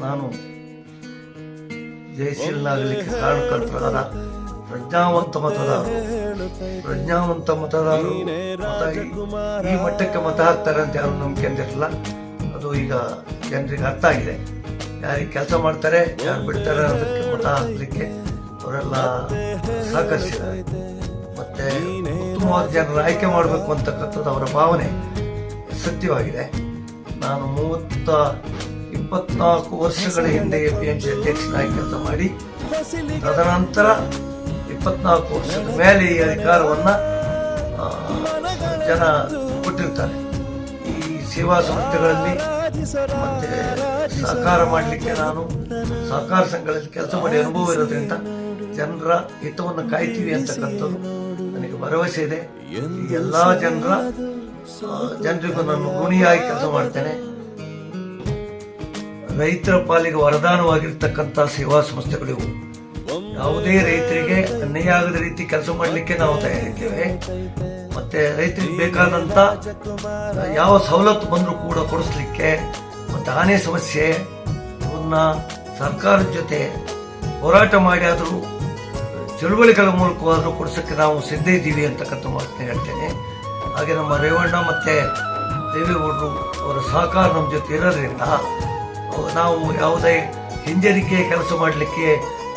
ನಾನು ಜಯಶೀಲನಾಗಲಿಕ್ಕೆ ಕಾರಣಕರ್ತರಾದ ಪ್ರಜ್ಞಾವಂತ ಮತದಾರರು. ಪ್ರಜ್ಞಾವಂತ ಮತದಾರರು ಮತ ಈ- ಮಟ್ಟಕ್ಕೆ ಮತ ಹಾಕ್ತಾರೆ ಅಂತ ಯಾರು ನಂಬಿಕೊಂಡಿರಲಿಲ್ಲ ಅದು ಈಗ ಜನರಿಗೆ ಅರ್ಥ ಆಗಿದೆ. ಯಾರಿಗೆ ಕೆಲಸ ಮಾಡ್ತಾರೆ ಯಾರು ಬಿಡ್ತಾರೆ ಅದಕ್ಕೆ ಮತ ಹಾಕಲಿಕ್ಕೆ ಅವರೆಲ್ಲ ಸಹಕರಿಸಿದ್ದಾರೆ. ಮತ್ತೆ ಉತ್ತಮವಾದ ಜನರ ಆಯ್ಕೆ ಮಾಡಬೇಕು ಅಂತಕ್ಕಂಥದ್ದು ಅವರ ಭಾವನೆ ಸತ್ಯವಾಗಿದೆ. ನಾನು ಮೂವತ್ತ ಇಪ್ಪತ್ನಾಲ್ಕು ವರ್ಷಗಳ ಹಿಂದೆ ಎ ಪಿ ಎಂ ಸಿ ಅಧ್ಯಕ್ಷನಾಗಿ ಕೆಲಸ ಮಾಡಿ, ತದನಂತರ ಇಪ್ಪತ್ನಾಲ್ಕು ವರ್ಷದ ಮೇಲೆ ಈ ಅಧಿಕಾರವನ್ನು ಜನ ಕೊಟ್ಟಿರ್ತಾರೆ. ಈ ಸೇವಾ ಸಂಸ್ಥೆಗಳಲ್ಲಿ ಮತ್ತೆ ಸಹಕಾರ ಮಾಡಲಿಕ್ಕೆ ನಾನು, ಸಹಕಾರ ಸಂಘಗಳಲ್ಲಿ ಕೆಲಸ ಮಾಡಿ ಅನುಭವ ಇರೋದ್ರಿಂದ ಜನರ ಹಿತವನ್ನು ಕಾಯ್ತೀವಿ ಅಂತಕ್ಕಂಥದ್ದು ನನಗೆ ಭರವಸೆ ಇದೆ. ಎಲ್ಲ ಜನರ ಜನರಿಗೂ ನಾನು ಋಣಿಯಾಗಿ ಕೆಲಸ ಮಾಡ್ತೇನೆ. ರೈತರ ಪಾಲಿಗೆ ವರದಾನವಾಗಿರ್ತಕ್ಕಂಥ ಸೇವಾ ಸಂಸ್ಥೆಗಳಿವು ಯಾವುದೇ ರೈತರಿಗೆ ಅನ್ಯಾಯ ಆಗದ ರೀತಿ ಕೆಲಸ ಮಾಡಲಿಕ್ಕೆ ನಾವು ತಯಾರಿದ್ದೇವೆ. ಮತ್ತೆ ರೈತರಿಗೆ ಬೇಕಾದಂತ ಯಾವ ಸವಲತ್ತು ಬಂದರೂ ಕೂಡ ಕೊಡಿಸ್ಲಿಕ್ಕೆ ಮತ್ತು ಆನೆ ಸಮಸ್ಯೆ, ಅವನ್ನ ಸರ್ಕಾರದ ಜೊತೆ ಹೋರಾಟ ಮಾಡಿ ಆದರೂ ಚಳುವಳಿಗಳ ಮೂಲಕವಾದರೂ ಕೊಡಿಸೋಕ್ಕೆ ನಾವು ಸಿದ್ಧ ಇದ್ದೀವಿ ಅಂತಕ್ಕಂಥ ಮಾತನ್ನ ಹೇಳ್ತೇನೆ. ಹಾಗೆ ನಮ್ಮ ರೇವಣ್ಣ ಮತ್ತೆ ದೇವೇಗೌಡರು ಅವರ ಸಹಕಾರ ನಮ್ಮ ಜೊತೆ ಇರೋದ್ರಿಂದ ನಾವು ಯಾವುದೇ ಹಿಂಜರಿಕೆ ಕೆಲಸ ಮಾಡಲಿಕ್ಕೆ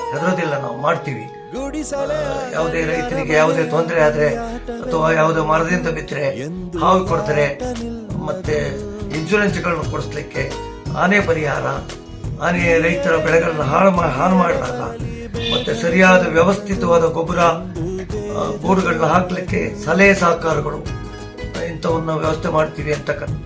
ಹೆದರೋದಿಲ್ಲ ನಾವು ಮಾಡ್ತೀವಿ. ಯಾವುದೇ ರೈತರಿಗೆ ಯಾವುದೇ ತೊಂದರೆ ಆದ್ರೆ ಅಥವಾ ಯಾವುದೇ ಮರದಿಂದ ಬಿದ್ದರೆ ಹಾವು ಕೊಡ್ತಾರೆ ಮತ್ತೆ ಇನ್ಶೂರೆನ್ಸ್ಗಳನ್ನು ಕೊಡಿಸ್ಲಿಕ್ಕೆ ಆನೆ ಪರಿಹಾರ ಆನೆ ರೈತರ ಬೆಳೆಗಳನ್ನು ಹಾಳು ಹಾಳು ಮಾಡಿದಾಗ ಮತ್ತೆ ಸರಿಯಾದ ವ್ಯವಸ್ಥಿತವಾದ ಗೊಬ್ಬರ ಬೋರ್ಡ್ಗಳನ್ನ ಹಾಕ್ಲಿಕ್ಕೆ ಸಲಹೆ ಸಹಕಾರಗಳು ಇಂಥವನ್ನ ವ್ಯವಸ್ಥೆ ಮಾಡ್ತೀವಿ ಅಂತಕ್ಕಂಥ